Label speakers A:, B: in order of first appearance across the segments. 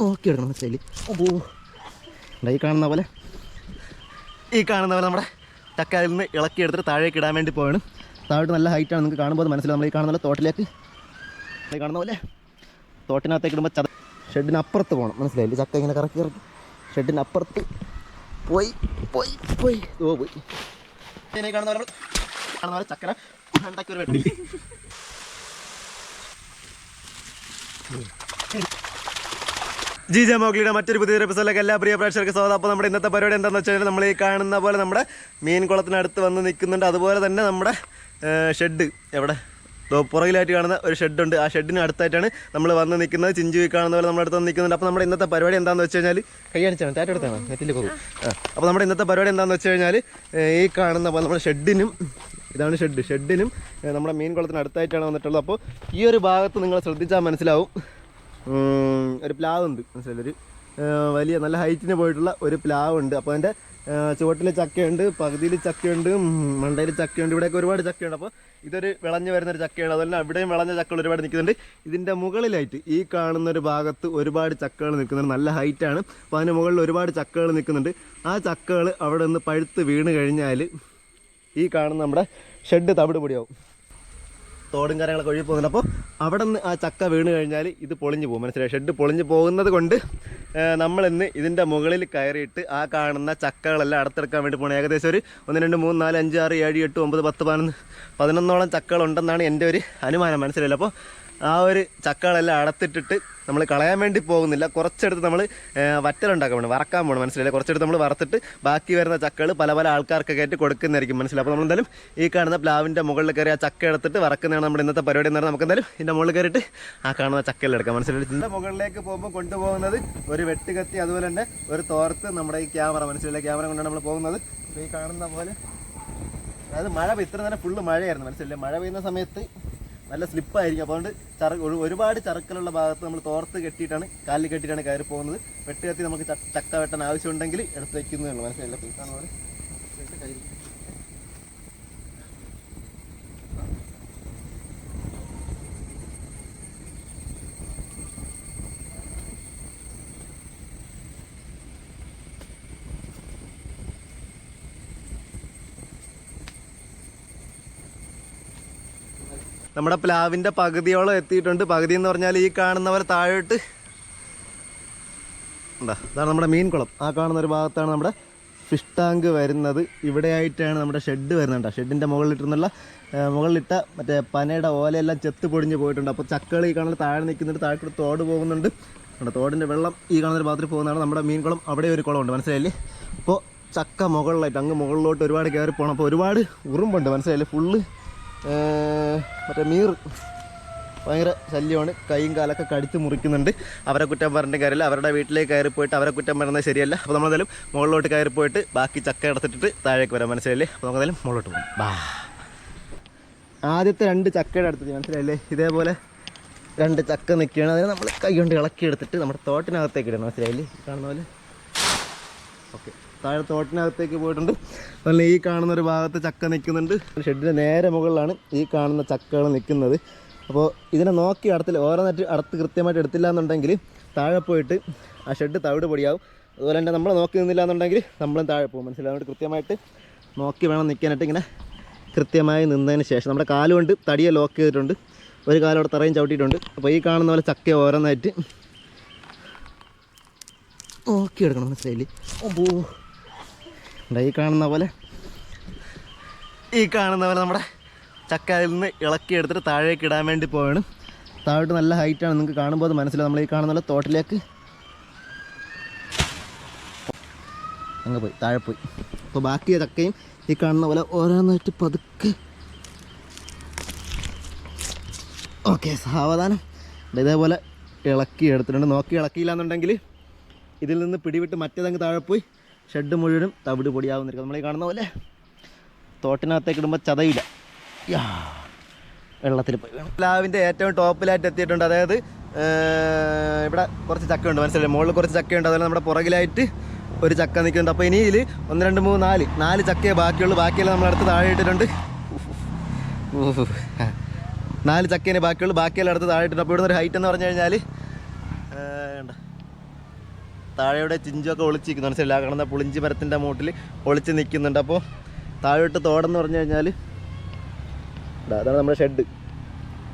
A: നോക്കി എടുക്കണം മനസ്സിലായി ഓ ഈ കാണുന്ന പോലെ ഈ കാണുന്ന പോലെ നമ്മുടെ ചക്ക നിന്ന് ഇളക്കി എടുത്തിട്ട് താഴേക്ക് ഇടാൻ വേണ്ടി പോവാണ് താഴോട്ട് നല്ല ഹൈറ്റാണ് നിങ്ങൾക്ക് കാണുമ്പോൾ മനസ്സിലായി നമ്മൾ ഈ കാണുന്ന പോലെ തോട്ടിലേക്ക് ഈ കാണുന്ന പോലെ തോട്ടിനകത്തേക്ക് ഇടുമ്പോൾ ചത ഷെഡിനപ്പുറത്ത് പോകണം മനസ്സിലായില്ലേ ചക്ക ഇങ്ങനെ കറക്കി കറക്കി ഷെഡിനപ്പുറത്ത് പോയി പോയി പോയി ഓ പോയി കാണുന്ന പോലെ കാണുന്ന പോലെ ചക്കര വെട്ടി ജി ജെ മോഗ്ലിയുടെ മറ്റൊരു പുതിയൊരു എപ്പിസോഡിലേക്ക് എല്ലാ പ്രിയ പ്രേക്ഷകർക്ക് സ്വാഗതം അപ്പോൾ നമ്മുടെ ഇന്നത്തെ പരിപാടി എന്താണെന്ന് വെച്ചാൽ നമ്മൾ ഈ കാണുന്ന പോലെ നമ്മുടെ മീൻ കുളത്തിനടുത്ത് വന്ന് നിൽക്കുന്നുണ്ട് അതുപോലെ തന്നെ നമ്മുടെ ഷെഡ് എവിടെ പുറകിലായിട്ട് കാണുന്ന ഒരു ഷെഡുണ്ട് ആ ഷെഡിന് അടുത്തായിട്ടാണ് നമ്മൾ വന്ന് നിൽക്കുന്നത് ചിഞ്ചുവി കാണുന്ന പോലെ നമ്മുടെ അടുത്ത് നിൽക്കുന്നുണ്ട് അപ്പോൾ നമ്മുടെ ഇന്നത്തെ പരിപാടി എന്താണെന്ന് വെച്ച് കഴിഞ്ഞാൽ കൈയടിച്ചാണ് താറ്റെടുത്താണ് നെറ്റിൽ പോകും അപ്പോൾ നമ്മുടെ ഇന്നത്തെ പരിപാടി എന്താണെന്ന് വെച്ച് കഴിഞ്ഞാൽ ഈ കാണുന്ന പോലെ നമ്മുടെ ഷെഡിനും ഇതാണ് ഷെഡ് ഷെഡിനും നമ്മുടെ മീൻ കുളത്തിന് അടുത്തായിട്ടാണ് വന്നിട്ടുള്ളത് അപ്പോൾ ഈ ഒരു ഭാഗത്ത് നിങ്ങൾ ശ്രദ്ധിച്ചാൽ മനസ്സിലാവും ഒരു പ്ലാവ് ഉണ്ട് മനസ്സിലായി ഒരു വലിയ നല്ല ഹൈറ്റിന് പോയിട്ടുള്ള ഒരു പ്ലാവ് ഉണ്ട് അപ്പോൾ അതിൻ്റെ ചുവട്ടിൽ ചക്കയുണ്ട് പകുതിയിൽ ചക്കയുണ്ട് മണ്ടയിൽ ചക്കയുണ്ട് ഇവിടെയൊക്കെ ഒരുപാട് ചക്കയുണ്ട് അപ്പോൾ ഇതൊരു വിളഞ്ഞു വരുന്ന ഒരു ചക്കയാണ് അതുപോലെ ഇവിടെയും വിളഞ്ഞ ചക്കകൾ ഒരുപാട് നിൽക്കുന്നുണ്ട് ഇതിൻ്റെ മുകളിലായിട്ട് ഈ കാണുന്ന ഒരു ഭാഗത്ത് ഒരുപാട് ചക്കകൾ നിൽക്കുന്നുണ്ട് നല്ല ഹൈറ്റാണ് അപ്പോൾ അതിന് മുകളിൽ ഒരുപാട് ചക്കകൾ നിൽക്കുന്നുണ്ട് ആ ചക്കകൾ അവിടെ നിന്ന് പഴുത്ത് വീണ് കഴിഞ്ഞാൽ ഈ കാണുന്ന നമ്മുടെ ഷെഡ് തവിട് പൊടിയാവും തോടും കാര്യങ്ങളൊക്കെ ഒഴുകി പോകുന്നത് അപ്പോൾ അവിടെ നിന്ന് ആ ചക്ക വീണ് കഴിഞ്ഞാൽ ഇത് പൊളിഞ്ഞു പോകും മനസ്സിലായി ഷെഡ് പൊളിഞ്ഞു പോകുന്നത് കൊണ്ട് നമ്മളിന്ന് ഇതിൻ്റെ മുകളിൽ കയറിയിട്ട് ആ കാണുന്ന ചക്കകളെല്ലാം അടുത്തെടുക്കാൻ വേണ്ടി പോകണം ഏകദേശം ഒരു ഒന്ന് രണ്ട് മൂന്ന് നാല് അഞ്ച് ആറ് ഏഴ് എട്ട് ഒമ്പത് പത്ത് പതിനൊന്ന് പതിനൊന്നോളം ചക്കകളുണ്ടെന്നാണ് എൻ്റെ ഒരു അനുമാനം മനസ്സിലായില്ല അപ്പോൾ ആ ഒരു ചക്കകളെല്ലാം അടത്തിട്ടിട്ട് നമ്മൾ കളയാൻ വേണ്ടി പോകുന്നില്ല കുറച്ചെടുത്ത് നമ്മൾ വറ്റലുണ്ടാക്കാൻ വേണം വറക്കാൻ പോകണം മനസ്സിലായി കുറച്ചെടുത്ത് നമ്മൾ വറുത്തിട്ട് ബാക്കി വരുന്ന ചക്കകൾ പല പല ആൾക്കാർക്കൊക്കെ ആയിട്ട് കൊടുക്കുന്നതായിരിക്കും മനസ്സിലായി അപ്പോൾ എന്തായാലും ഈ കാണുന്ന പ്ലാവിൻ്റെ മുകളിൽ കയറി ആ ചക്ക എടുത്തിട്ട് വറക്കുന്നതാണ് നമ്മുടെ ഇന്നത്തെ പരിപാടി എന്ന് പറഞ്ഞാൽ നമുക്ക് എന്തായാലും ഇതിൻ്റെ മുകളിൽ കയറിയിട്ട് ആ കാണുന്ന ചക്കയിൽ എടുക്കാം മനസ്സിലായി ഇതിൻ്റെ മുകളിലേക്ക് പോകുമ്പോൾ കൊണ്ടുപോകുന്നത് ഒരു വെട്ടുകത്തി അതുപോലെ തന്നെ ഒരു തോർത്ത് നമ്മുടെ ഈ ക്യാമറ മനസ്സിലായി ക്യാമറ കൊണ്ടാണ് നമ്മൾ പോകുന്നത് ഈ കാണുന്ന പോലെ അതായത് മഴ ഇത്ര നേരം ഫുള്ള് മഴയായിരുന്നു മനസ്സിലായി മഴ പെയ്യുന്ന സമയത്ത് നല്ല സ്ലിപ്പായിരിക്കും അതുകൊണ്ട് ചറ ഒരുപാട് ചറക്കലുള്ള ഭാഗത്ത് നമ്മൾ തോർത്ത് കെട്ടിയിട്ടാണ് കാലിൽ കെട്ടിയിട്ടാണ് കയറി പോകുന്നത് വെട്ടുകത്തി നമുക്ക് ചക്ക വെട്ടാൻ ആവശ്യമുണ്ടെങ്കിൽ എടുത്ത് വയ്ക്കുന്നതാണ് മനസ്സിലായില്ല നമ്മുടെ പ്ലാവിൻ്റെ പകുതിയോളം എത്തിയിട്ടുണ്ട് പകുതി എന്ന് പറഞ്ഞാൽ ഈ കാണുന്നവർ താഴോട്ട് എന്താ അതാണ് നമ്മുടെ മീൻ കുളം ആ കാണുന്ന ഒരു ഭാഗത്താണ് നമ്മുടെ ഫിഷ് ടാങ്ക് വരുന്നത് ഇവിടെയായിട്ടാണ് നമ്മുടെ ഷെഡ് വരുന്നുണ്ട് ഷെഡിൻ്റെ മുകളിലിട്ടുന്നുള്ള മുകളിലിട്ട മറ്റേ പനയുടെ ഓലയെല്ലാം ചെത്ത് പൊടിഞ്ഞ് പോയിട്ടുണ്ട് അപ്പോൾ ചക്കകൾ ഈ കാണുന്ന താഴെ നിൽക്കുന്നുണ്ട് താഴെ തോട് പോകുന്നുണ്ട് നമ്മുടെ തോടിൻ്റെ വെള്ളം ഈ കാണുന്ന ഒരു ഭാഗത്തിൽ പോകുന്നതാണ് നമ്മുടെ മീൻ കുളം അവിടെ ഒരു കുളമുണ്ട് മനസ്സിലായില്ലേ അപ്പോൾ ചക്ക മുകളിലായിട്ട് അങ്ങ് മുകളിലോട്ട് ഒരുപാട് കയറി പോകണം അപ്പോൾ ഒരുപാട് ഉറുമ്പുണ്ട് മനസ്സിലായില്ലേ ഫുള്ള് മറ്റേ മീർ ഭയങ്കര ശല്യമാണ് കൈയും കാലൊക്കെ കടിച്ച് മുറിക്കുന്നുണ്ട് അവരെ കുറ്റം പറഞ്ഞിട്ട് കാര്യമില്ല അവരുടെ വീട്ടിലേക്ക് കയറി പോയിട്ട് അവരെ കുറ്റം പറഞ്ഞാൽ ശരിയല്ല അപ്പോൾ നമ്മളെന്തായാലും മുകളിലോട്ട് കയറി പോയിട്ട് ബാക്കി ചക്ക എടുത്തിട്ട് താഴേക്ക് വരാം മനസ്സിലല്ലേ അപ്പോൾ നമുക്കെന്തായാലും മുകളിലോട്ട് പോകും ബാ ആദ്യത്തെ രണ്ട് ചക്കയുടെ അടുത്ത് മനസ്സിലായില്ലേ ഇതേപോലെ രണ്ട് ചക്ക നിൽക്കുകയാണ് അതിനെ നമ്മൾ കൈ കൊണ്ട് ഇളക്കി എടുത്തിട്ട് നമ്മുടെ തോട്ടിനകത്തേക്ക് ഇടണം മനസ്സിലായില്ലേ കാണുന്ന പോലെ ഓക്കെ താഴെ തോട്ടിനകത്തേക്ക് പോയിട്ടുണ്ട് അതുപോലെ ഈ കാണുന്ന ഒരു ഭാഗത്ത് ചക്ക നിൽക്കുന്നുണ്ട് ഷെഡിൻ്റെ നേരെ മുകളിലാണ് ഈ കാണുന്ന ചക്കകൾ നിൽക്കുന്നത് അപ്പോൾ ഇതിനെ നോക്കി ഓരോ നെറ്റ് അടുത്ത് കൃത്യമായിട്ട് എടുത്തില്ല എന്നുണ്ടെങ്കിൽ താഴെ പോയിട്ട് ആ ഷെഡ് തവിട് പൊടിയാവും അതുപോലെ തന്നെ നമ്മൾ നോക്കി നിന്നില്ല എന്നുണ്ടെങ്കിൽ നമ്മളും താഴെ പോകും മനസ്സിലാവുകൊണ്ട് കൃത്യമായിട്ട് നോക്കി വേണം നിൽക്കാനായിട്ട് ഇങ്ങനെ കൃത്യമായി നിന്നതിന് ശേഷം നമ്മുടെ കാലുകൊണ്ട് തടിയെ ലോക്ക് ചെയ്തിട്ടുണ്ട് ഒരു കാലം അവിടെ തറയും ചവിട്ടിയിട്ടുണ്ട് അപ്പോൾ ഈ കാണുന്ന പോലെ ചക്ക ഓരോന്നായിട്ട് നോക്കി എടുക്കണം മനസ്സിലായില്ലേ ഓ ഈ കാണുന്ന പോലെ ഈ കാണുന്ന പോലെ നമ്മുടെ ചക്ക നിന്ന് ഇളക്കി എടുത്തിട്ട് താഴേക്ക് ഇടാൻ വേണ്ടി പോവാണ് താഴോട്ട് നല്ല ഹൈറ്റാണ് നിങ്ങൾക്ക് കാണുമ്പോൾ അത് മനസ്സിലാവും നമ്മൾ ഈ കാണുന്ന തോട്ടിലേക്ക് അങ്ങ് പോയി താഴെ പോയി അപ്പോൾ ബാക്കി ചക്കയും ഈ കാണുന്ന പോലെ ഓരോന്നായിട്ട് പതുക്കെ ഓക്കെ സാവധാനം ഇതേപോലെ ഇളക്കി എടുത്തിട്ടുണ്ട് നോക്കി ഇളക്കിയില്ല എന്നുണ്ടെങ്കിൽ ഇതിൽ നിന്ന് പിടിവിട്ട് മറ്റേതങ്ങ് താഴെ പോയി ഷെഡ് മുഴുവനും തവിട് പൊടിയാവുന്നിരിക്കും നമ്മളീ കാണുന്ന പോലെ തോട്ടിനകത്തേക്ക് ഇടുമ്പോൾ ചതയില്ല യാ വെള്ളത്തിൽ പോയി വേണം പ്ലാവിൻ്റെ ഏറ്റവും ടോപ്പിലായിട്ട് എത്തിയിട്ടുണ്ട് അതായത് ഇവിടെ കുറച്ച് ചക്കയുണ്ട് മനസ്സിലായി മുകളിൽ കുറച്ച് ചക്കയുണ്ട് അതുപോലെ നമ്മുടെ പുറകിലായിട്ട് ഒരു ചക്ക നിൽക്കുന്നുണ്ട് അപ്പോൾ ഇനി ഒന്ന് രണ്ട് മൂന്ന് നാല് നാല് ചക്കയെ ബാക്കിയുള്ളൂ ബാക്കിയെല്ലാം നമ്മളടുത്ത് താഴെ ഇട്ടിട്ടുണ്ട് നാല് ചക്കേനെ ബാക്കിയുള്ളൂ ബാക്കിയെല്ലാം അടുത്ത് താഴെ ഇട്ടിട്ടുണ്ട് അപ്പോൾ ഇവിടുന്ന് ഒരു ഹൈറ്റ് എന്ന് പറഞ്ഞു കഴിഞ്ഞാൽ താഴെയുടെ ചിഞ്ചൊക്കെ ഒളിച്ചിരിക്കുന്നു മനസ്സിലാ കാണുന്ന പുളിഞ്ചി മരത്തിൻ്റെ മൂട്ടിൽ ഒളിച്ച് നിൽക്കുന്നുണ്ട് അപ്പോൾ താഴോട്ട് തോടെന്ന് പറഞ്ഞു കഴിഞ്ഞാൽ അതാണ് നമ്മുടെ ഷെഡ്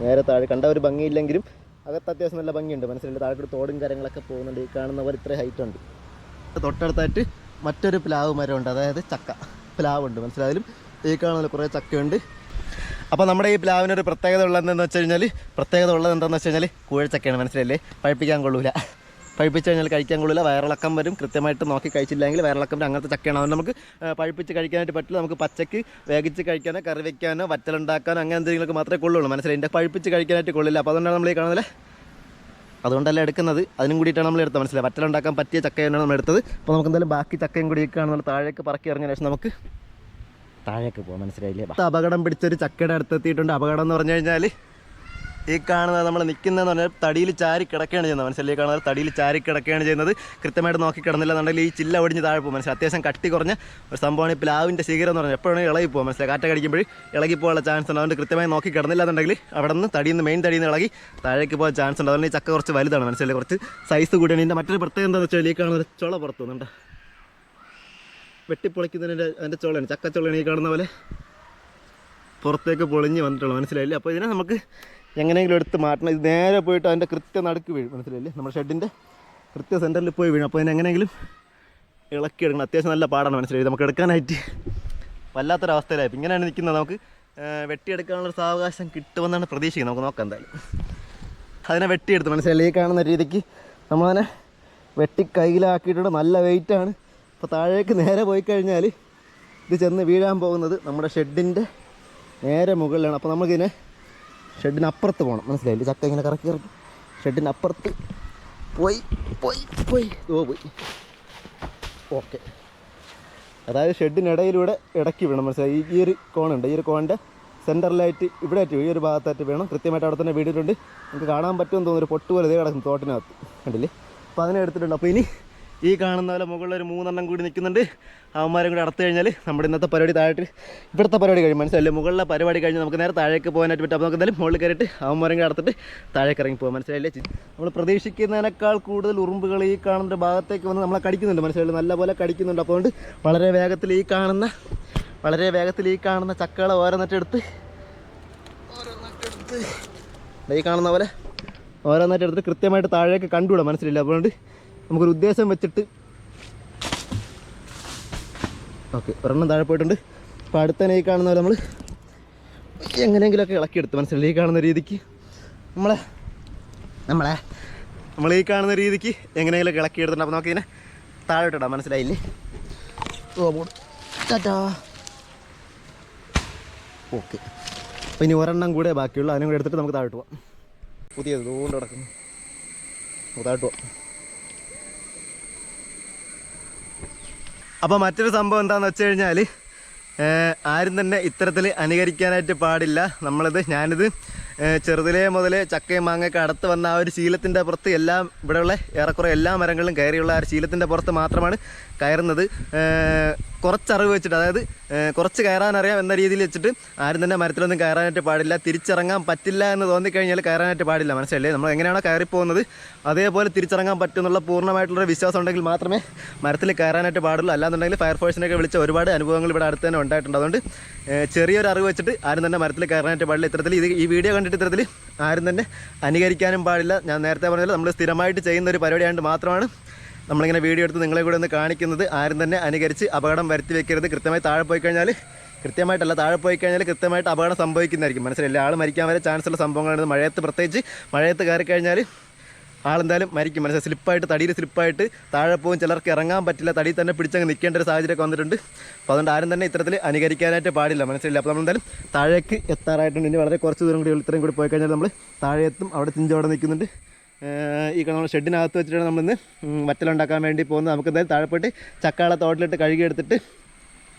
A: നേരെ താഴെ കണ്ട ഒരു ഭംഗിയില്ലെങ്കിലും അകത്ത് അത്യാവശ്യം നല്ല ഭംഗിയുണ്ട് മനസ്സിലുണ്ട് താഴെ തോടും കാര്യങ്ങളൊക്കെ പോകുന്നുണ്ട് ഈ കാണുന്നവർ ഇത്ര ഹൈറ്റ് ഉണ്ട് തൊട്ടടുത്തായിട്ട് മറ്റൊരു പ്ലാവ് മരമുണ്ട് അതായത് ചക്ക പ്ലാവ് ഉണ്ട് മനസ്സിലായാലും ഈ കാണുന്ന കുറേ ചക്കയുണ്ട് അപ്പോൾ നമ്മുടെ ഈ പ്ലാവിനൊരു പ്രത്യേകത ഉള്ളത് എന്താണെന്ന് വെച്ച് കഴിഞ്ഞാൽ പ്രത്യേകത ഉള്ളത് എന്താണെന്ന് വെച്ച് കഴിഞ്ഞാൽ കൂഴച്ചക്കയാണ് മനസ്സിലല്ലേ പഴപ്പിക്കാൻ കൊള്ളൂല പഴുപ്പിച്ച് കഴിഞ്ഞാൽ കഴിക്കാൻ കൊള്ളില്ല വയറിളക്കം വരും കൃത്യമായിട്ട് നോക്കി കഴിച്ചില്ലെങ്കിൽ വയറിളക്കം വരും അങ്ങനത്തെ ചക്കയാണ് അതുകൊണ്ട് നമുക്ക് പഴുപ്പിച്ച് കഴിക്കാനായിട്ട് പറ്റില്ല നമുക്ക് പച്ചക്ക് വേഗിച്ച് കഴിക്കാനോ കറി വയ്ക്കാനോ വറ്റലുണ്ടാക്കാനോ അങ്ങനെ എന്തെങ്കിലുമൊക്കെ മാത്രമേ കൊള്ളുള്ളൂ മനസ്സിലായി എൻ്റെ പഴുപ്പിച്ച് കഴിക്കാനായിട്ട് കൊള്ളില്ല അപ്പോൾ അതുകൊണ്ടാണ് നമ്മൾ ഈ കാണുന്നത് അതുകൊണ്ടല്ല എടുക്കുന്നത് അതിനും കൂടിയിട്ടാണ് നമ്മൾ എടുത്തത് മനസ്സിലായി വറ്റലുണ്ടാക്കാൻ പറ്റിയ ചക്കയാണ് നമ്മൾ എടുത്തത് അപ്പോൾ നമുക്ക് എന്തായാലും ബാക്കി ചക്കയും കൂടി കാണുന്ന താഴേക്ക് പറക്കി ഇറങ്ങിയ ശേഷം നമുക്ക് താഴേക്ക് പോകാം മനസ്സിലായില്ലേ അപകടം പിടിച്ചൊരു ചക്കയുടെ അടുത്തെത്തിയിട്ടുണ്ട് അപകടം എന്ന് പറഞ്ഞു കഴിഞ്ഞാൽ ഈ കാണുന്നത് നമ്മൾ നിൽക്കുന്നതെന്ന് പറഞ്ഞാൽ തടിയിൽ ചാരി കിടക്കുകയാണ് ചെയ്യുന്നത് മനസ്സിലായി കാണുന്നത് തടിയിൽ ചാരി കിടക്കുകയാണ് ചെയ്യുന്നത് കൃത്യമായിട്ട് നോക്കി കിടന്നില്ലെന്നുണ്ടെങ്കിൽ ഈ ചില്ല ഒടിഞ്ഞ് താഴെ പോകും മനസ്സിലായി അത്യാവശ്യം കട്ടി കുറഞ്ഞ ഒരു സംഭവമാണ് ഈ പ്ലാവിൻ്റെ ശീകരം എന്ന് പറഞ്ഞാൽ എപ്പോഴാണ് ഇളകി പോകും മനസ്സിലായി കാറ്റ കടിക്കുമ്പോൾ ഇളകി പോകാനുള്ള ചാൻസ് ഉണ്ട് അതുകൊണ്ട് കൃത്യമായി നോക്കി കിടന്നില്ലെന്നുണ്ടെങ്കിൽ അവിടെ നിന്ന് തടിയിൽ നിന്ന് മെയിൻ തടിയിൽ നിന്ന് ഇളകി താഴേക്ക് പോകാൻ ചാൻസ് ഉണ്ട് അതുകൊണ്ട് ഈ ചക്ക കുറച്ച് വലുതാണ് മനസ്സിലായി കുറച്ച് സൈസ് കൂടിയാണ് ഇതിൻ്റെ മറ്റൊരു പ്രത്യേകത എന്താണെന്ന് വെച്ചാൽ ഈ കാണുന്ന ചുള പുറത്തുന്നുണ്ട് വെട്ടിപ്പൊളിക്കുന്നതിൻ്റെ അതിൻ്റെ ചുളയാണ് ചക്കച്ചുളയാണ് ഈ കാണുന്ന പോലെ പുറത്തേക്ക് പൊളിഞ്ഞ് വന്നിട്ടുള്ളൂ മനസ്സിലായില്ലേ അപ്പോൾ ഇതിനെ നമുക്ക് എങ്ങനെയെങ്കിലും എടുത്ത് മാറ്റണം ഇത് നേരെ പോയിട്ട് അതിൻ്റെ കൃത്യ നടുക്ക് വീഴും മനസ്സിലല്ലേ നമ്മുടെ ഷെഡിൻ്റെ കൃത്യ സെൻറ്ററിൽ പോയി വീഴും അപ്പോൾ എങ്ങനെയെങ്കിലും ഇളക്കി എടുക്കണം അത്യാവശ്യം നല്ല പാടാണ് മനസ്സിലായി നമുക്ക് എടുക്കാനായിട്ട് വല്ലാത്തൊരവസ്ഥയിലായി ഇങ്ങനെയാണ് നിൽക്കുന്നത് നമുക്ക് വെട്ടിയെടുക്കാനുള്ള സാവകാശം കിട്ടുമെന്നാണ് പ്രതീക്ഷിക്കുന്നത് നമുക്ക് നോക്കാം എന്തായാലും അതിനെ വെട്ടിയെടുത്ത് മനസ്സിലായി ഈ കാണുന്ന രീതിക്ക് നമ്മളതിനെ വെട്ടി കയ്യിലാക്കിയിട്ടുണ്ട് നല്ല വെയിറ്റാണ് അപ്പോൾ താഴേക്ക് നേരെ പോയി കഴിഞ്ഞാൽ ഇത് ചെന്ന് വീഴാൻ പോകുന്നത് നമ്മുടെ ഷെഡിൻ്റെ നേരെ മുകളിലാണ് അപ്പോൾ നമുക്കിതിനെ ഷെഡിന് അപ്പുറത്ത് പോകണം മനസ്സിലായില്ലേ ചക്ക ഇങ്ങനെ കറക്കി കറക്കി ഷെഡിന് അപ്പുറത്ത് പോയി പോയി പോയി ഓ പോയി ഓക്കെ അതായത് ഷെഡിനിടയിലൂടെ ഇടയ്ക്ക് വേണം മനസ്സിലായി ഈ ഒരു കോണുണ്ട് ഈ ഒരു കോണിൻ്റെ സെൻറ്ററിലായിട്ട് ഇവിടെ ആയിട്ട് ഈ ഒരു ഭാഗത്തായിട്ട് വേണം കൃത്യമായിട്ട് അവിടെ തന്നെ വീടിട്ടുണ്ട് നമുക്ക് കാണാൻ പറ്റുമെന്ന് തോന്നുന്നു ഒരു പൊട്ടുപോലെ ഇതേ കിടക്കും തോട്ടിനകത്ത് കണ്ടില്ലേ അപ്പോൾ അതിനെ അപ്പോൾ ഇനി ഈ കാണുന്ന പോലെ മുകളിൽ ഒരു മൂന്നെണ്ണം കൂടി നിൽക്കുന്നുണ്ട് അവന്മാരും കൂടി അടത്തു കഴിഞ്ഞാൽ നമ്മുടെ ഇന്നത്തെ പരിപാടി താഴെ ഇവിടുത്തെ പരിപാടി കഴിഞ്ഞ് മനസ്സിലായില്ലേ മുകളിലെ പരിപാടി കഴിഞ്ഞ് നമുക്ക് നേരെ താഴേക്ക് പോകാനായിട്ട് പറ്റും അപ്പോൾ നമുക്ക് എന്തായാലും മുകളിൽ കയറിയിട്ട് അവന്മാരും കൂടി അടുത്തിട്ട് താഴേക്ക് ഇറങ്ങി പോകാം മനസ്സിലായില്ലേ നമ്മൾ പ്രതീക്ഷിക്കുന്നതിനേക്കാൾ കൂടുതൽ ഉറുമ്പുകൾ ഈ കാണുന്ന ഭാഗത്തേക്ക് വന്ന് നമ്മളെ കടിക്കുന്നുണ്ട് മനസ്സിലായില്ലേ നല്ലപോലെ കടിക്കുന്നുണ്ട് അപ്പോൾ വളരെ വേഗത്തിൽ ഈ കാണുന്ന വളരെ വേഗത്തിൽ ഈ കാണുന്ന ചക്കകളെ ഓരോന്നിട്ടെടുത്ത് ഓരോന്നിട്ടെടുത്ത് ഈ കാണുന്ന പോലെ ഓരോന്നിട്ടെടുത്ത് കൃത്യമായിട്ട് താഴേക്ക് കണ്ടുവിടാം മനസ്സിലില്ല അതുകൊണ്ട് നമുക്കൊരു ഉദ്ദേശം വെച്ചിട്ട് ഓക്കെ ഒരെണ്ണം താഴെ പോയിട്ടുണ്ട് അപ്പോൾ അടുത്തതിനെ ഈ കാണുന്ന പോലെ നമ്മൾ എങ്ങനെയെങ്കിലുമൊക്കെ ഇളക്കിയെടുത്ത് മനസ്സിലായി ഈ കാണുന്ന രീതിക്ക് നമ്മളെ നമ്മളെ നമ്മൾ ഈ കാണുന്ന രീതിക്ക് എങ്ങനെയെങ്കിലും ഇളക്കിയെടുത്തിട്ട് അപ്പോൾ നമുക്കിതിനെ താഴെ മനസ്സിലായില്ലേ ഓ ടാറ്റാ ഓക്കെ അപ്പോൾ ഇനി ഒരെണ്ണം കൂടെ ബാക്കിയുള്ളൂ അതിനും കൂടെ എടുത്തിട്ട് നമുക്ക് താഴോട്ട് പോവാം പുതിയത് ദൂരം കിടക്കുന്നു താഴോട്ട് പോവാം അപ്പോൾ മറ്റൊരു സംഭവം എന്താണെന്ന് വെച്ച് കഴിഞ്ഞാൽ ആരും തന്നെ ഇത്തരത്തിൽ അനുകരിക്കാനായിട്ട് പാടില്ല നമ്മളിത് ഞാനിത് ചെറുതിലേ മുതൽ ചക്കയും മാങ്ങയൊക്കെ അടുത്ത് വന്ന ആ ഒരു ശീലത്തിൻ്റെ പുറത്ത് എല്ലാം ഇവിടെയുള്ള ഏറെക്കുറെ എല്ലാ മരങ്ങളിലും കയറിയുള്ള ആ ഒരു ശീലത്തിൻ്റെ പുറത്ത് മാത്രമാണ് കയറുന്നത് കുറച്ചറിവ് വെച്ചിട്ട് അതായത് കുറച്ച് കയറാനറിയാം എന്ന രീതിയിൽ വെച്ചിട്ട് ആരും തന്നെ മരത്തിലൊന്നും കയറാനായിട്ട് പാടില്ല തിരിച്ചിറങ്ങാൻ പറ്റില്ല എന്ന് തോന്നിക്കഴിഞ്ഞാൽ കയറാനായിട്ട് പാടില്ല മനസ്സിലല്ലേ നമ്മൾ എങ്ങനെയാണോ കയറിപ്പോകുന്നത് അതേപോലെ തിരിച്ചിറങ്ങാൻ പറ്റുമെന്നുള്ള പൂർണ്ണമായിട്ടുള്ള വിശ്വാസം ഉണ്ടെങ്കിൽ മാത്രമേ മരത്തിൽ കയറാനായിട്ട് പാടുള്ളൂ അല്ലാന്നുണ്ടെങ്കിൽ ഫയർഫോഴ്സിനൊക്കെ വിളിച്ച ഒരുപാട് അനുഭവങ്ങൾ ഇവിടെ അടുത്ത് തന്നെ ഉണ്ടായിട്ടുണ്ട് അതുകൊണ്ട് ചെറിയൊരു അറിവ് വെച്ചിട്ട് ആരും തന്നെ മരത്തിൽ കയറാനായിട്ട് പാടില്ല ഇത്തരത്തിൽ ഇത് ഈ വീഡിയോ കണ്ടിട്ട് ഇത്തരത്തിൽ ആരും തന്നെ അനുകരിക്കാനും പാടില്ല ഞാൻ നേരത്തെ പറഞ്ഞാൽ നമ്മൾ സ്ഥിരമായിട്ട് ചെയ്യുന്ന ഒരു പരിപാടിയായിട്ട് മാത്രമാണ് നമ്മളിങ്ങനെ വീഡിയോ എടുത്ത് നിങ്ങളെ കൂടെ ഒന്ന് കാണിക്കുന്നത് ആരും തന്നെ അനുകരിച്ച് അപകടം വരുത്തി വെക്കരുത് കൃത്യമായി താഴെ പോയി കഴിഞ്ഞാൽ കൃത്യമായിട്ടല്ല താഴെ പോയി കഴിഞ്ഞാൽ കൃത്യമായിട്ട് അപകടം സംഭവിക്കുന്നതായിരിക്കും മനസ്സിലായി ആൾ മരിക്കാൻ വരെ ചാൻസ് ഉള്ള സംഭവങ്ങളാണ് മഴയത്ത് പ്രത്യേകിച്ച് മഴയത്ത് കയറി കഴിഞ്ഞാൽ ആളെന്തായാലും മരിക്കും മനസ്സിലായി സ്ലിപ്പായിട്ട് തടിയിൽ സ്ലിപ്പായിട്ട് താഴെ പോകും ചിലർക്ക് ഇറങ്ങാൻ പറ്റില്ല തടി തന്നെ പിടിച്ചങ്ങ് നിൽക്കേണ്ട ഒരു സാഹചര്യമൊക്കെ വന്നിട്ടുണ്ട് അപ്പോൾ അതുകൊണ്ട് ആരും തന്നെ ഇത്തരത്തിൽ അനുകരിക്കാനായിട്ട് പാടില്ല മനസ്സിലായില്ല അപ്പോൾ നമ്മളെന്തായാലും താഴേക്ക് എത്താറായിട്ടുണ്ട് ഇനി വളരെ കുറച്ച് ദൂരം കൂടി ഇത്രയും കൂടി പോയി കഴിഞ്ഞാൽ നമ്മൾ എത്തും അവിടെ ചിഞ്ചവിടെ നിൽക്കുന്നുണ്ട് ഈ നമ്മൾ ഷെഡിനകത്ത് വെച്ചിട്ടാണ് നമ്മളിന്ന് വറ്റലുണ്ടാക്കാൻ വേണ്ടി പോകുന്നത് നമുക്ക് എന്തായാലും താഴെ പോയിട്ട് ചക്കാള തോട്ടിലിട്ട് കഴുകിയെടുത്തിട്ട്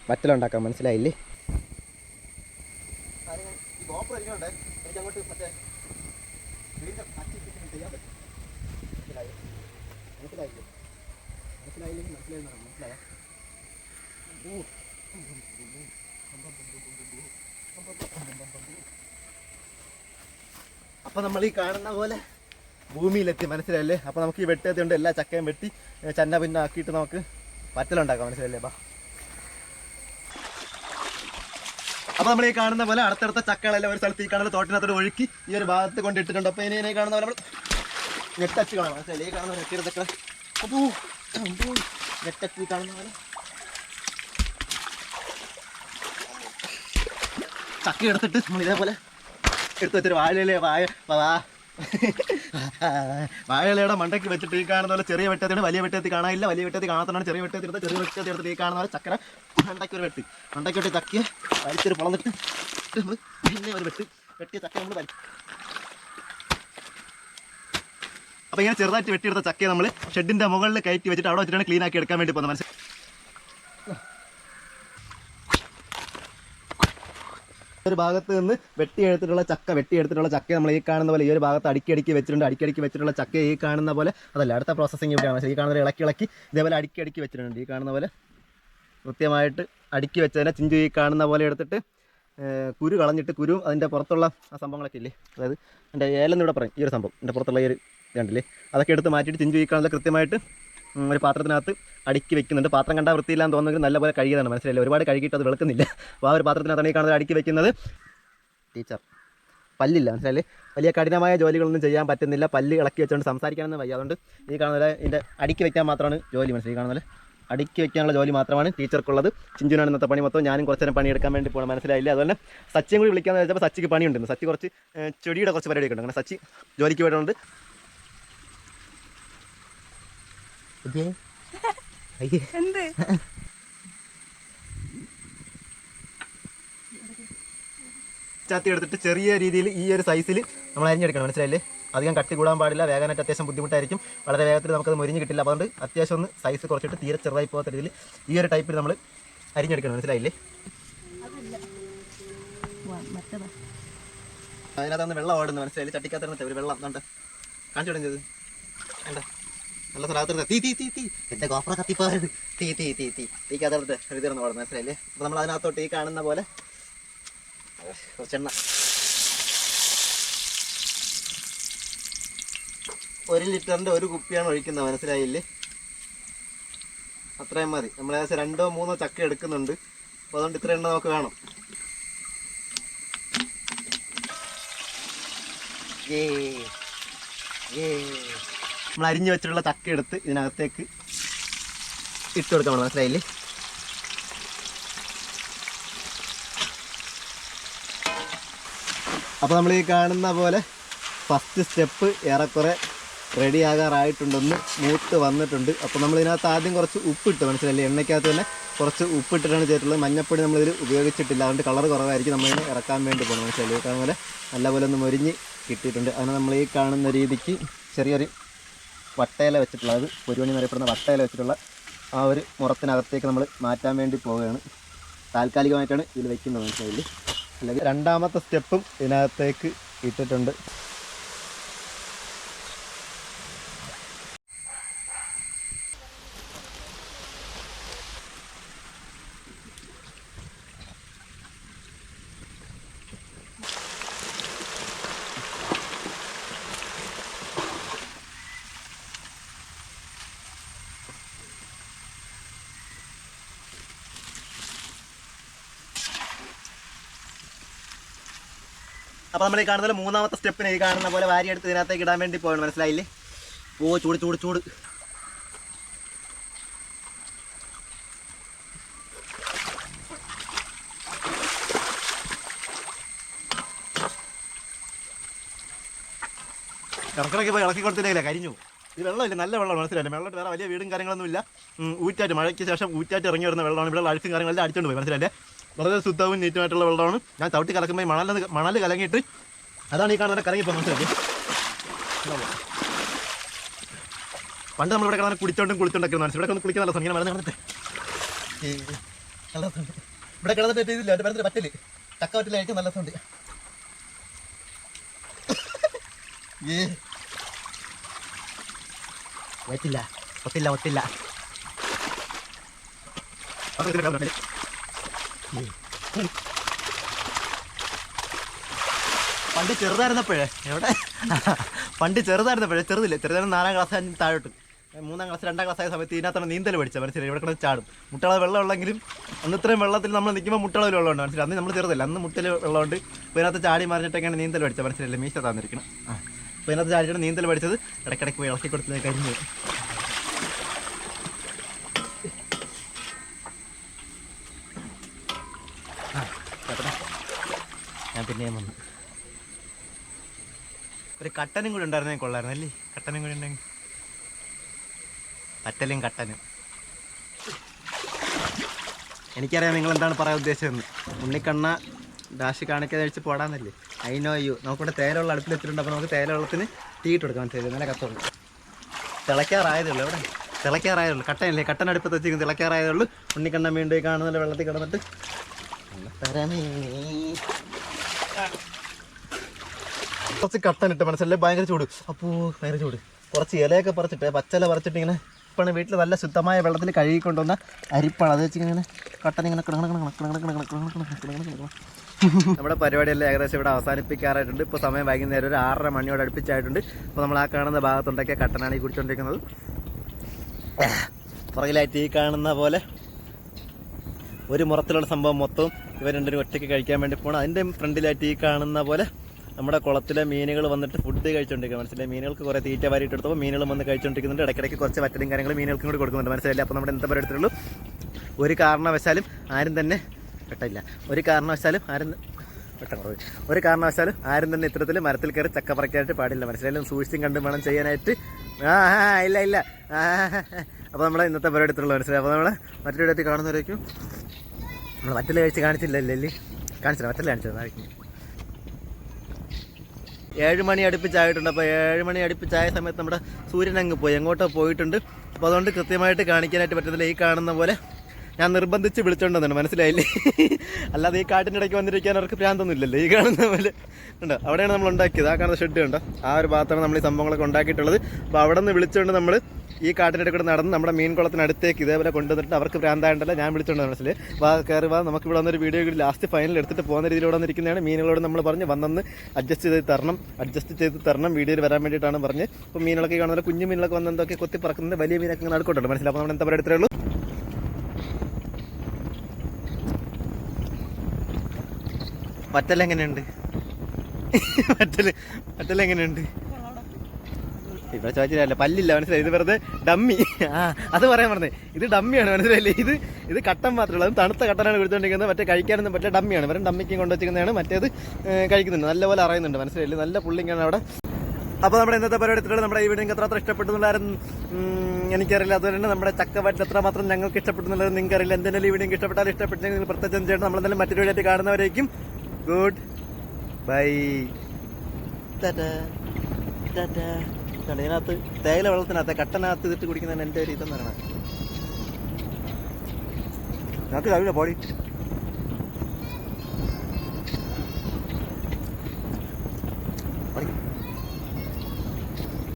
A: വറ്റലുണ്ടാക്കാം മനസ്സിലായില്ലേ അപ്പൊ നമ്മൾ ഈ കാണുന്ന പോലെ ഭൂമിയിലെത്തി മനസ്സിലല്ലേ അപ്പോൾ നമുക്ക് ഈ വെട്ടത്തി കൊണ്ട് എല്ലാ ചക്കയും വെട്ടി ചന്ന പിന്നെ ആക്കിയിട്ട് നമുക്ക് പറ്റലുണ്ടാക്കാം മനസ്സിലല്ലേ ബാ അപ്പോൾ നമ്മൾ ഈ കാണുന്ന പോലെ അടുത്തടുത്ത ചക്കകളെല്ലാം ഒരു സ്ഥലത്ത് ഈ കാണുന്ന തോട്ടിനകത്തോട് ഒഴുക്കി ഈ ഒരു ഭാഗത്ത് കൊണ്ടിട്ടിട്ടുണ്ട് അപ്പോൾ ഇനി കാണുന്ന പോലെ നമ്മൾ നെട്ടച്ച് കാണാം മനസ്സിലല്ലേ ഈ കാണുന്ന നെറ്റിയുടെ ചക്കളെ അപ്പോൾ കാണുന്ന പോലെ ചക്ക എടുത്തിട്ട് നമ്മൾ ഇതേപോലെ എടുത്ത് വെച്ചൊരു വാഴയിലെ വായ വാ വാഴയിലയുടെ മണ്ടയ്ക്ക് വെച്ചിട്ട് ഈ കാണുന്ന പോലെ ചെറിയ വെട്ടത്തിന് വലിയ വെട്ടത്തി കാണാനില്ല വലിയ വെട്ടത്തി കാണാത്തതാണ് ചെറിയ വെട്ടത്തി എടുത്ത് ചെറിയ വെട്ടത്തി എടുത്ത് ഈ കാണുന്ന പോലെ ചക്കര മണ്ടയ്ക്ക് ഒരു വെട്ട് മണ്ടയ്ക്ക് വെട്ടി ചക്കിയ വലിച്ചൊരു പൊളന്നിട്ട് നമ്മൾ പിന്നെ ഒരു വെട്ട് വെട്ടിയ ചക്ക നമ്മൾ വലിച്ചു അപ്പോൾ ഇങ്ങനെ ചെറുതായിട്ട് വെട്ടിയെടുത്ത ചക്കയെ നമ്മൾ ഷെഡിന്റെ മുകളിൽ കയറ്റി വെച്ചിട്ട് അവിടെ വെച്ചിട്ടാണ് ക്ലീൻ ആക്കി എടുക്കാൻ വേണ്ടി പോകുന്നത് മനസ്സിലായി ഒരു ഭാഗത്ത് നിന്ന് വെട്ടിയെടുത്തിട്ടുള്ള ചക്ക വെട്ടിയെടുത്തിട്ടുള്ള ചക്ക നമ്മൾ ഈ കാണുന്ന പോലെ ഈ ഒരു ഭാഗത്ത് അടുക്കിയടുക്കി വെച്ചിട്ടുണ്ട് അടുക്കിയടുക്കി വെച്ചിട്ടുള്ള ചക്ക ഈ കാണുന്ന പോലെ അതല്ല അടുത്ത പ്രോസസ്സിങ് ഇവിടെയാണ് ഈ കാണുന്ന ഇളക്കി ഇളക്കി ഇതേപോലെ അടുക്കിയടുക്കി വെച്ചിട്ടുണ്ട് ഈ കാണുന്ന പോലെ കൃത്യമായിട്ട് അടുക്കി വെച്ചതിനെ ചിഞ്ചു ഈ കാണുന്ന പോലെ എടുത്തിട്ട് കുരു കളഞ്ഞിട്ട് കുരു അതിൻ്റെ പുറത്തുള്ള ആ സംഭവങ്ങളൊക്കെ ഇല്ലേ അതായത് എൻ്റെ ഏലെന്നിവിടെ ഇവിടെ പറയും ഈ ഒരു സംഭവം എൻ്റെ പുറത്തുള്ള ഈ ഒരു ഇതുണ്ടല്ലേ അതൊക്കെ എടുത്ത് മാറ്റിയിട്ട് ചിഞ്ചു ഈ കാണുന്നത് കൃത്യമായിട്ട് ഒരു പാത്രത്തിനകത്ത് അടുക്കി വെക്കുന്നുണ്ട് പാത്രം കണ്ടാൽ വൃത്തിയില്ലാന്ന് തോന്നുന്നെങ്കിൽ നല്ലപോലെ കഴുകിയതാണ് മനസ്സിലായില്ല ഒരുപാട് കഴുകിയിട്ട് അത് വെളുക്കുന്നില്ല അപ്പോൾ ആ ഒരു പാത്രത്തിനകത്താണ് ഈ കാണുന്നത് അടുക്കി വെക്കുന്നത് ടീച്ചർ പല്ലില്ല മനസ്സിലായി വലിയ കഠിനമായ ജോലികളൊന്നും ചെയ്യാൻ പറ്റുന്നില്ല പല്ല് ഇളക്കി വെച്ചുകൊണ്ട് സംസാരിക്കാനൊന്നും വയ്യ അതുകൊണ്ട് ഈ കാണുന്ന ഇതിൻ്റെ അടുക്കി വെക്കാൻ മാത്രമാണ് ജോലി മനസ്സിലായി കാണുന്നത് അടുക്കി വെക്കാനുള്ള ജോലി മാത്രമാണ് ടീച്ചർക്കുള്ളത് ചിഞ്ചുനാണ് ഇന്നത്തെ പണി മൊത്തം ഞാനും കുറച്ച് നേരം പണിയെടുക്കാൻ വേണ്ടി പോകണം മനസ്സിലായില്ല അതുപോലെ സച്ചിയും കൂടി വിളിക്കാമെന്ന് വെച്ചപ്പോൾ സച്ചിക്ക് പണിയുണ്ടെന്ന് സച്ചി കുറച്ച് ചെടിയുടെ കുറച്ച് പരിപാടിയൊക്കെ ഉണ്ട് അങ്ങനെ സച്ചി ജോലിക്ക് പോയിട്ടുണ്ട് എന്ത് ചാത്തി എടുത്തിട്ട് ചെറിയ രീതിയിൽ ഈ ഒരു സൈസിൽ നമ്മൾ അരിഞ്ഞെടുക്കണം മനസ്സിലായില്ലേ അധികം കട്ടി കൂടാൻ പാടില്ല വേഗനായിട്ട് അത്യാവശ്യം ബുദ്ധിമുട്ടായിരിക്കും വളരെ വേഗത്തിൽ നമുക്കത് മുരിഞ്ഞ് കിട്ടില്ല അതുകൊണ്ട് അത്യാവശ്യം ഒന്ന് സൈസ് കുറച്ചിട്ട് തീരെ ചെറുതായി പോകാത്ത രീതിയിൽ ഈ ഒരു ടൈപ്പിൽ നമ്മൾ അരിഞ്ഞെടുക്കണം മനസ്സിലായില്ലേ അതിനകത്താണ് വെള്ളം ഓടുന്നത് മനസ്സിലായില്ലേ ചട്ടിക്കാത്ത ഒരു വെള്ളം കണ്ട് കാണിച്ചു തുടങ്ങിയത് വേണ്ട നല്ല സ്ഥലത്ത് തീ തീ തീ തീ എന്റെ ഗോപ്ര കത്തിപ്പോയത് തീ തീ തീ തീ തീ അതിർത്ത് എഴുതിരുന്നു പാടുന്ന മനസ്സിലായില്ലേ അപ്പൊ നമ്മൾ അതിനകത്തോട്ട് ഈ കാണുന്ന പോലെ കുറച്ചെണ്ണ ഒരു ലിറ്ററിന്റെ ഒരു കുപ്പിയാണ് ഒഴിക്കുന്നത് മനസ്സിലായില്ലേ അത്രയും മതി നമ്മൾ ഏകദേശം രണ്ടോ മൂന്നോ ചക്ക എടുക്കുന്നുണ്ട് അപ്പോൾ അതുകൊണ്ട് ഇത്ര എണ്ണ നമുക്ക് വേണം ഏ ഏ നമ്മൾ അരിഞ്ഞു വെച്ചിട്ടുള്ള ചക്ക എടുത്ത് ഇതിനകത്തേക്ക് ഇട്ട് കൊടുക്കാം നമ്മൾ മനസ്സിലായില്ലേ അപ്പോൾ നമ്മൾ ഈ കാണുന്ന പോലെ ഫസ്റ്റ് സ്റ്റെപ്പ് ഏറെക്കുറെ റെഡി ആകാറായിട്ടുണ്ടെന്ന് മൂത്ത് വന്നിട്ടുണ്ട് അപ്പോൾ നമ്മൾ ഇതിനകത്ത് ആദ്യം കുറച്ച് ഉപ്പിട്ട് മനസ്സിലല്ലേ എണ്ണയ്ക്കകത്ത് തന്നെ കുറച്ച് ഉപ്പിട്ടിട്ടാണ് ചെയ്തിട്ടുള്ളത് മഞ്ഞപ്പൊടി നമ്മളിത് ഉപയോഗിച്ചിട്ടില്ല അതുകൊണ്ട് കളർ കുറവായിരിക്കും നമ്മൾ ഇറക്കാൻ വേണ്ടി പോകണം മനസ്സിലായി കാരണം പോലെ നല്ലപോലെ ഒന്ന് മൊരിഞ്ഞ് കിട്ടിയിട്ടുണ്ട് അങ്ങനെ നമ്മൾ ഈ കാണുന്ന രീതിക്ക് ചെറിയൊരു വട്ടയില വെച്ചിട്ടുള്ള അത് പൊരുവണി എന്നറിയപ്പെടുന്ന വട്ടയില വെച്ചിട്ടുള്ള ആ ഒരു മുറത്തിനകത്തേക്ക് നമ്മൾ മാറ്റാൻ വേണ്ടി പോവുകയാണ് താൽക്കാലികമായിട്ടാണ് ഇതിൽ വയ്ക്കുന്നത് മനസ്സിലായില്ല അല്ലെങ്കിൽ രണ്ടാമത്തെ സ്റ്റെപ്പും ഇതിനകത്തേക്ക് ഇട്ടിട്ടുണ്ട് അപ്പോൾ നമ്മൾ ഈ കാണുന്ന മൂന്നാമത്തെ സ്റ്റെപ്പിന് ഈ കാണുന്ന പോലെ വാരിയെടുത്ത് ഇതിനകത്തേക്ക് ഇടാൻ വേണ്ടി പോകണം മനസ്സിലായില്ലേ ഓ ചൂട് ചൂട് ചൂട് ഇറക്കിറക്കി പോയി ഇളക്കി കൊടുത്തില്ലേ കരിഞ്ഞു ഇത് വെള്ളമില്ല നല്ല വെള്ളമാണ് മനസ്സിലായില്ലേ വെള്ളത്തിൽ വേറെ വലിയ വീടും കാര്യങ്ങളൊന്നും ഇല്ല ഊറ്റായിട്ട് മഴയ്ക്ക് ശേഷം ഊറ്റായിട്ട് ഇറങ്ങി വരുന്ന വെള്ളമാണ് ഇവിടെ അഴുക്കും കാര്യങ്ങളെല്ലാം അടിച്ചുകൊണ്ട് പോയി മനസ്സിലായില്ലേ വളരെ ശുദ്ധവും നീറ്റുമായിട്ടുള്ള വെള്ളമാണ് ഞാൻ തവിട്ടി കലക്കുമ്പോൾ മണൽ മണൽ കലങ്ങിയിട്ട് അതാണ് ഈ കാണാൻ കലങ്ങി പോകുന്നത് പണ്ട് നമ്മളിവിടെ കാണാൻ കുടിച്ചോണ്ടും കുളിച്ചോണ്ടൊക്കെ മനസ്സിൽ ഇവിടെ ഒന്ന് കുളിക്കാൻ നല്ല സമയം മരുന്ന് ഇവിടെ കിടന്നിട്ട് ഇതില്ല എൻ്റെ മരത്തിൽ പറ്റില്ല ചക്ക പറ്റില്ല ഏറ്റവും നല്ല സൗണ്ട് ഏ പറ്റില്ല ഒത്തില്ല ഒത്തില്ല പണ്ട് ചെറുതായിരുന്നപ്പോഴേ എവിടെ പണ്ട് ചെറുതായിരുന്നപ്പോഴേ ചെറുതില്ലേ ചെറുതായിരുന്ന നാലാം ക്ലാസ് താഴോട്ട് മൂന്നാം ക്ലാസ് രണ്ടാം ക്ലാസ് ആയ സമയത്ത് ഇതിനകത്താണ് നീന്തൽ പഠിച്ചത് മനസ്സിലായി ഇവിടെ കിടന്ന് ചാടും മുട്ടള വെള്ളമുള്ളെങ്കിലും അന്ന് ഇത്രയും വെള്ളത്തിൽ നമ്മൾ നിൽക്കുമ്പോൾ മുട്ടളയിൽ വെള്ളമുണ്ട് മനസ്സിലായി അന്ന് നമ്മൾ ചെറുതല്ല അന്ന് മുട്ടയിൽ വെള്ളമുണ്ട് അപ്പോൾ ഇതിനകത്ത് ചാടി മറിഞ്ഞിട്ടൊക്കെയാണ് നീന്തൽ പഠിച്ചത് മനസ്സിലായില്ല മീശ തന്നിരിക്കണം അപ്പോൾ ഇതിനകത്ത് ചാടിയാണ് നീന്തൽ പഠിച്ചത് ഇടയ്ക്കിടയ്ക്ക് പോയി ഇളക്കി കൊടുത്തത് കഴിഞ്ഞു ഞാൻ പിന്നെയും വന്നു ഒരു കട്ടനും കൂടെ ഉണ്ടായിരുന്നെ കൊള്ളായിരുന്നു അല്ലേ കട്ടനും കൂടെ ഉണ്ടെങ്കിൽ പറ്റലും കട്ടനും എനിക്കറിയാം നിങ്ങൾ എന്താണ് പറയാൻ ഉദ്ദേശിച്ചതെന്ന് ഉണ്ണിക്കണ്ണ ഡാഷ് കാണിക്കാതെ കഴിച്ച് പോടാന്നല്ലേ ഐ നോ യു നമുക്കിവിടെ തേലുള്ള അടുപ്പിൽ എത്തിയിട്ടുണ്ട് അപ്പോൾ നമുക്ക് തേയിലവെള്ളത്തിന് തീ ഇട്ട് കൊടുക്കാൻ തേയില നല്ല കത്തുള്ളൂ തിളയ്ക്കാറായതേ ഉള്ളൂ എവിടെ തിളയ്ക്കാറായേ ഉള്ളൂ കട്ടനല്ലേ അടുപ്പത്ത് വെച്ചിരിക്കും തിളയ്ക്കാറായതേ ഉള്ളൂ ഉണ്ണിക്കണ്ണ വീണ്ടും കാണുന്നില്ല വെള്ളത്തിൽ കിടന്നിട്ട് തരണേ കുറച്ച് കട്ടനിട്ട് മനസ്സിലെ ഭയങ്കര ചൂട് അപ്പോ ഭയങ്കര ചൂട് കുറച്ച് ഇലയൊക്കെ പറിച്ചിട്ട് പച്ചല പറിച്ചിട്ട് ഇങ്ങനെ ഇപ്പം വീട്ടിൽ നല്ല ശുദ്ധമായ വെള്ളത്തിൽ കഴുകി കൊണ്ടുവന്ന അരിപ്പാണ് അത് വെച്ചിങ്ങനെ ഇങ്ങനെ കട്ടൻ ഇങ്ങനെ നമ്മുടെ പരിപാടിയെല്ലാം ഏകദേശം ഇവിടെ അവസാനിപ്പിക്കാറായിട്ടുണ്ട് ഇപ്പോൾ സമയം വൈകുന്നേരം ഒരു ആറര മണിയോട് അടുപ്പിച്ചായിട്ടുണ്ട് ഇപ്പോൾ നമ്മൾ ആ കാണുന്ന ഭാഗത്തുണ്ടൊക്കെ കട്ടനാണ് ഈ കുടിച്ചോണ്ടിരിക്കുന്നത് പുറകിലായിട്ട് ഈ കാണുന്ന പോലെ ഒരു മുറത്തിലുള്ള സംഭവം മൊത്തം ഇവർ രണ്ടൊരു ഒറ്റയ്ക്ക് കഴിക്കാൻ വേണ്ടി പോകണം അതിൻ്റെ ഫ്രണ്ടിലായിട്ട് ഈ കാണുന്ന പോലെ നമ്മുടെ കുളത്തിലെ മീനുകൾ വന്നിട്ട് ഫുഡ് കഴിച്ചുകൊണ്ടിരിക്കുക മനസ്സിലായി മീനുകൾക്ക് കുറേ തീറ്റ വാരിയിട്ട് എടുത്തപ്പോൾ മീനുകൾ വന്ന് കഴിച്ചുകൊണ്ടിരിക്കുന്നുണ്ട് ഇടയ്ക്കിടയ്ക്ക് കുറച്ച് വറ്റലും കാര്യങ്ങളും മീനുകൾക്കും കൂടി കൊടുക്കുന്നുണ്ട് മനസ്സിലായില്ല അപ്പോൾ നമ്മുടെ എന്താ പരിപാടിയുള്ളൂ ഒരു കാരണവശാലും ആരും തന്നെ പെട്ടില്ല ഒരു കാരണവശാലും ആരും പെട്ടെന്ന് ഒരു കാരണവശാലും ആരും തന്നെ ഇത്തരത്തിൽ മരത്തിൽ കയറി ചക്ക പറക്കാനായിട്ട് പാടില്ല മനസ്സിലായാലും സൂക്ഷിച്ചും കണ്ടും വേണം ചെയ്യാനായിട്ട് ആ ഇല്ല ഇല്ല അപ്പോൾ നമ്മൾ ഇന്നത്തെ പരിപാടി എടുത്തുള്ളൂ മനസ്സിലായി അപ്പോൾ നമ്മൾ മറ്റൊരു ഇടത്ത് കാണുന്നവരേക്കും നമ്മൾ മറ്റുള്ള കഴിച്ച് കാണിച്ചില്ലല്ലേ കാണിച്ചില്ല മറ്റുള്ള കാണിച്ചിരുന്നു ഏഴ് മണി അടുപ്പിച്ചായിട്ടുണ്ട് അപ്പോൾ ഏഴ് മണി അടുപ്പിച്ചായ സമയത്ത് നമ്മുടെ സൂര്യൻ അങ്ങ് പോയി എങ്ങോട്ടോ പോയിട്ടുണ്ട് അപ്പോൾ അതുകൊണ്ട് കൃത്യമായിട്ട് കാണിക്കാനായിട്ട് പറ്റത്തില്ല ഈ കാണുന്ന പോലെ ഞാൻ നിർബന്ധിച്ച് വിളിച്ചോണ്ടെന്നു മനസ്സിലായില്ലേ അല്ലാതെ ഈ കാട്ടിൻ്റെ ഇടയ്ക്ക് വന്നിരിക്കാൻ അവർക്ക് പ്രാന്തൊന്നും ഇല്ലല്ലോ ഈ കാണുന്ന പോലെ ഉണ്ട് അവിടെയാണ് നമ്മൾ ഉണ്ടാക്കിയത് ആ കാണുന്ന ഷെഡ് ഉണ്ടോ ആ ഒരു ഭാഗത്താണ് നമ്മൾ ഈ സംഭവങ്ങളൊക്കെ ഉണ്ടാക്കിയിട്ടുള്ളത് അപ്പോൾ അവിടെ നിന്ന് വിളിച്ചുകൊണ്ട് നമ്മൾ ഈ കാട്ടിനടുത്ത് കൂടെ നടന്ന് നമ്മുടെ മീൻ കുളത്തിനടുത്തേക്ക് ഇതേപോലെ കൊണ്ടുവന്നിട്ട് അവർക്ക് ഭ്രാന്തായതല്ല ഞാൻ വിളിച്ചുകൊണ്ട് മനസ്സിൽ വാ കയറി വാ നമുക്ക് ഇവിടെ വന്നൊരു വീഡിയോ കൂടി ലാസ്റ്റ് ഫൈനൽ എടുത്തിട്ട് പോകുന്ന രീതിയിലൂടെ വന്നിരിക്കുന്നതാണ് മീനുകളോട് നമ്മൾ പറഞ്ഞ് വന്നെന്ന് അഡ്ജസ്റ്റ് ചെയ്ത് തരണം അഡ്ജസ്റ്റ് ചെയ്ത് തരണം വീഡിയോയിൽ വരാൻ വേണ്ടിയിട്ടാണ് പറഞ്ഞ് അപ്പോൾ മീനുകളൊക്കെ കാണുന്നത് കുഞ്ഞു മീനുകളൊക്കെ വന്ന് എന്തൊക്കെ കൊത്തി പറക്കുന്നത് വലിയ മീനൊക്കെ ഇങ്ങനെ അടുക്കോട്ടുണ്ട് മനസ്സിലാവും നമ്മൾ എന്താ പറയുക ഉള്ളൂ മറ്റെല്ലാം എങ്ങനെയുണ്ട് മറ്റല് മറ്റെല്ലാം എങ്ങനെയുണ്ട് ഇവിടെ ചോദിച്ചില്ല പല്ലില്ല മനസ്സിലായി ഇത് വെറുതെ ഡമ്മി ആ അത് പറയാൻ പറഞ്ഞേ ഇത് ഡമ്മിയാണ് മനസ്സിലായില്ലേ ഇത് ഇത് കട്ടൻ മാത്രമല്ല അതും തണുത്ത കട്ടനാണ് കൊടുത്തോണ്ടിരിക്കുന്നത് മറ്റേ കഴിക്കാനൊന്നും പറ്റില്ല ഡമ്മിയാണ് വെറും ഡമ്മിക്കും കൊണ്ടുവച്ചിരിക്കുന്നതാണ് മറ്റേത് കഴിക്കുന്നുണ്ട് നല്ലപോലെ അറിയുന്നുണ്ട് മനസ്സിലായില്ലേ നല്ല പുള്ളിങ്ങാണ് അവിടെ അപ്പോൾ നമ്മുടെ ഇന്നത്തെ പരിപാടി എത്തിയിട്ട് നമ്മുടെ ഈ വീഡിയോ നിങ്ങൾക്ക് അത്ര ഇഷ്ടപ്പെട്ടുന്നുണ്ടായിരുന്നു എനിക്കറിയില്ല അതുപോലെ തന്നെ നമ്മുടെ ചക്കവാട്ടിൽ എത്ര മാത്രം ഞങ്ങൾക്ക് ഇഷ്ടപ്പെടുന്നുള്ളത് നിങ്ങൾക്ക് അറിയില്ല എന്തെങ്കിലും ഈ വീഡിയോ ഇഷ്ടപ്പെട്ടാൽ ഇഷ്ടപ്പെട്ടെങ്കിൽ നിങ്ങൾ പ്രത്യേകം ചെയ്യണം നമ്മളെന്തായാലും മറ്റൊരു വീഡിയോ ആയിട്ട് കാണുന്നവരേക്കും ഗുഡ് ബൈ ta da കണ്ട് ഇതിനകത്ത് തേയില വെള്ളത്തിനകത്ത് കട്ടനകത്ത് ഇതിട്ട് കുടിക്കുന്നതിന് എൻ്റെ ഒരു ഇതെന്ന് പറയണത് നമുക്ക് രാവിലെ പോടി